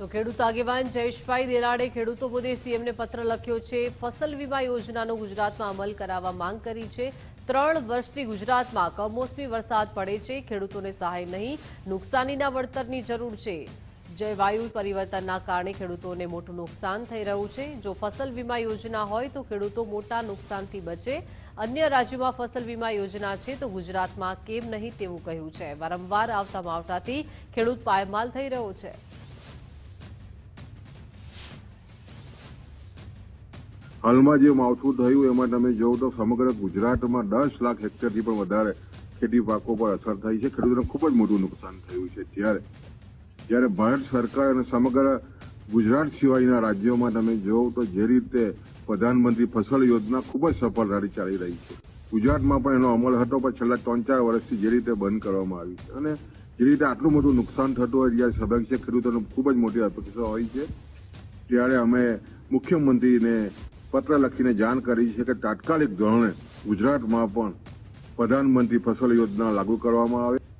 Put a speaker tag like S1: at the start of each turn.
S1: તો ખેડૂત આગેવાન જયેશભાઈ દેલાડે ખેડૂતો મુદ્દે સીએમને પત્ર લખ્યો છે, ફસલ વીમા યોજનાનો ગુજરાતમાં અમલ કરાવવા માંગ કરી છે. ત્રણ વર્ષથી ગુજરાતમાં કમોસમી વરસાદ પડે છે, ખેડૂતોને સહાય નહીં, નુકસાનીના વળતરની જરૂર છે. જળવાયુ પરિવર્તનના કારણે ખેડૂતોને મોટું નુકસાન થઈ રહ્યું છે. જો ફસલ વીમા યોજના હોય તો ખેડૂતો મોટા નુકસાનથી બચે. અન્ય રાજ્યોમાં ફસલ વીમા યોજના છે તો ગુજરાતમાં કેમ નહીં તેવું કહ્યું છે. વારંવાર આવતા માવઠાથી ખેડૂત પાયમાલ થઈ રહ્યો છે.
S2: હાલમાં જે માવઠું થયું એમાં તમે જોવો તો સમગ્ર ગુજરાતમાં દસ લાખ હેક્ટરથી પણ વધારે ખેતી પાકો પર અસર થઈ છે. ખેડૂતોને ખૂબ જ મોટું નુકસાન થયું છે. જ્યારે જ્યારે ભારત સરકાર અને સમગ્ર ગુજરાત સિવાયના રાજ્યોમાં તમે જોવો તો જે રીતે પ્રધાનમંત્રી ફસલ યોજના ખૂબ જ સફળ રીતે ચાલી રહી છે. ગુજરાતમાં પણ એનો અમલ હતો, પણ છેલ્લા ત્રણ ચાર વર્ષથી જે રીતે બંધ કરવામાં આવી છે અને જે રીતે આટલું મોટું નુકસાન થતું હોય, જ્યારે સ્વાભાવિક છે, ખેડૂતોને ખૂબ જ મોટી અપેક્ષા હોય છે. ત્યારે અમે મુખ્યમંત્રીને પત્ર લખીને જાણ કરી છે કે તાત્કાલિક ધોરણે ગુજરાતમાં પણ પ્રધાનમંત્રી ફસલ યોજના લાગુ કરવામાં આવે.